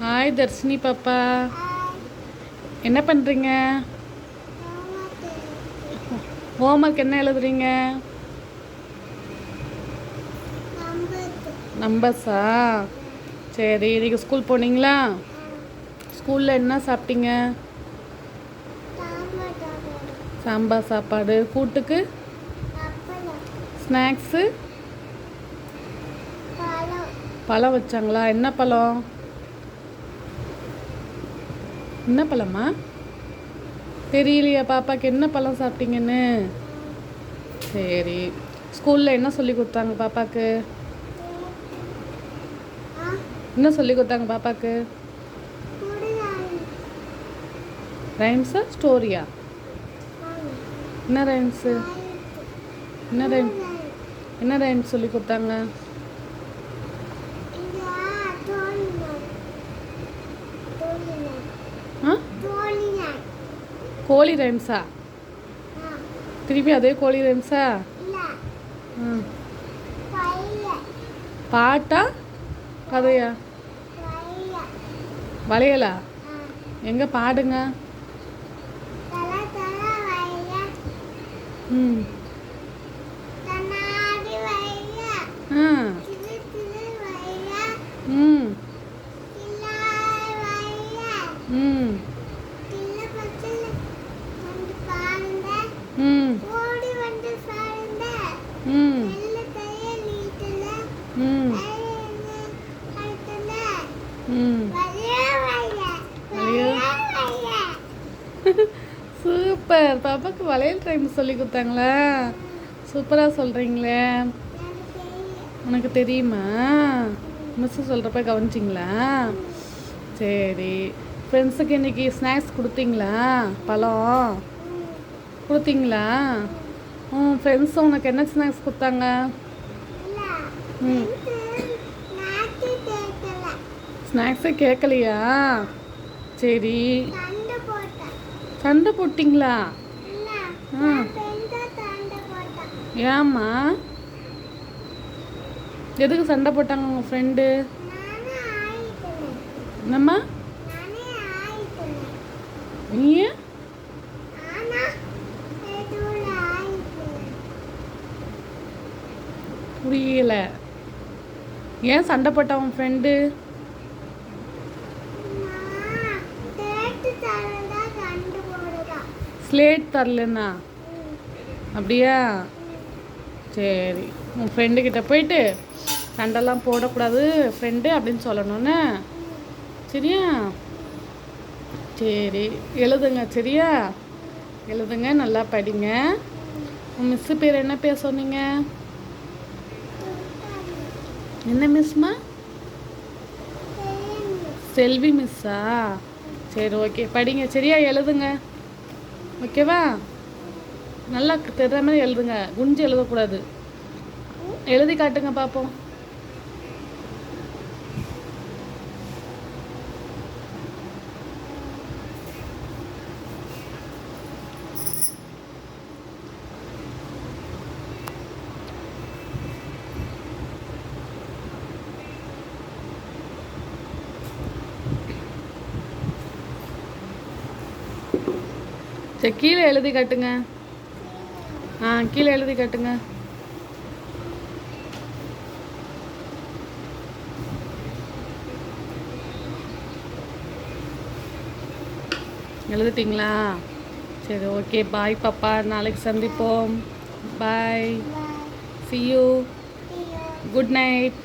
Hi Dharshini பாப்பா என்ன பண்ணுறீங்க ஹோம்ஒர்க் என்ன எழுதுறீங்க? நம்பர்ஸா சரி இன்னைக்கு ஸ்கூல் போனீங்களா? ஸ்கூலில் என்ன சாப்பிட்டீங்க? சாம்பார் சாப்பாடு. கூட்டுக்கு? ஸ்நாக்ஸு பழம் வச்சாங்களா? என்ன பழம்? என்ன பழமா தெரியலையா பாப்பாக்கு என்ன பழம் சாப்பிட்டீங்கன்னு? சரி ஸ்கூலில் என்ன சொல்லி கொடுத்தாங்க பாப்பாக்கு? என்ன சொல்லி கொடுத்தாங்க பாப்பாக்கு? ரைம்ஸா ஸ்டோரியா என்ன ரைம்ஸு என்ன ரைம் என்ன ரைம்ஸ் சொல்லி கொடுத்தாங்க? கோழி ரைம்ஸா? திருப்பி அதே கோழி ரைம்ஸா? ம். பாட்டா? கதையா? வளையலா? எங்கே பாடுங்க? ம். சூப்பர். பாப்பாக்கு வளையல் டைம் சொல்லி கொடுத்தாங்களா? சூப்பராக சொல்கிறீங்களே உனக்கு தெரியுமா? மிஸ்ஸு சொல்கிறப்ப கவனிச்சிங்களா? சரி. ஃப்ரெண்ட்ஸுக்கு இன்னைக்கு ஸ்நாக்ஸ் கொடுத்தீங்களா? பழம். கொடுத்தீங்களா? ம் ஃப்ரெண்ட்ஸ் உனக்கு என்ன ஸ்நாக்ஸ் கொடுத்தாங்க? ம். ஸ்நாக்ஸே கேட்கலையா சரி. சண்டை போட்டேன். போட்டிங்களா? போட்டேன் ஏம்மா? எதுக்கு சண்டை போட்டாங்க உங்கள் ஃப்ரெண்டு என்னம்மா? நீ புரியல. ஏன் சண்டை போட்டா உன் ஃப்ரெண்டு ஸ்லேட் தரலன்னா? அப்படியா? சரி. உன் ஃப்ரெண்டு கிட்ட போயிட்டு சண்டைலாம் போடக்கூடாது ஃப்ரெண்டு அப்படின்னு சொல்லணும்னு. சரியா? சரி. எழுதுங்க சரியா? எழுதுங்க நல்லா படிங்க. உன் மிஸ்ஸு பேர் என்ன பேர் சொன்னீங்க? என்ன மிஸ்மா செல்வி மிஸ்ஸா சரி ஓகே படிங்க சரியா? எழுதுங்க. ஓகேவா? நல்லா தெரிகிற மாதிரி எழுதுங்க. குஞ்சு எழுதக்கூடாது. எழுதி காட்டுங்க பார்ப்போம் சரி கீழே எழுதி காட்டுங்க. ஆ கீழே எழுதி காட்டுங்க. எழுதிட்டீங்களா? சரி ஓகே பாய் பாப்பா. நாளைக்கு சந்திப்போம். Bye see you good night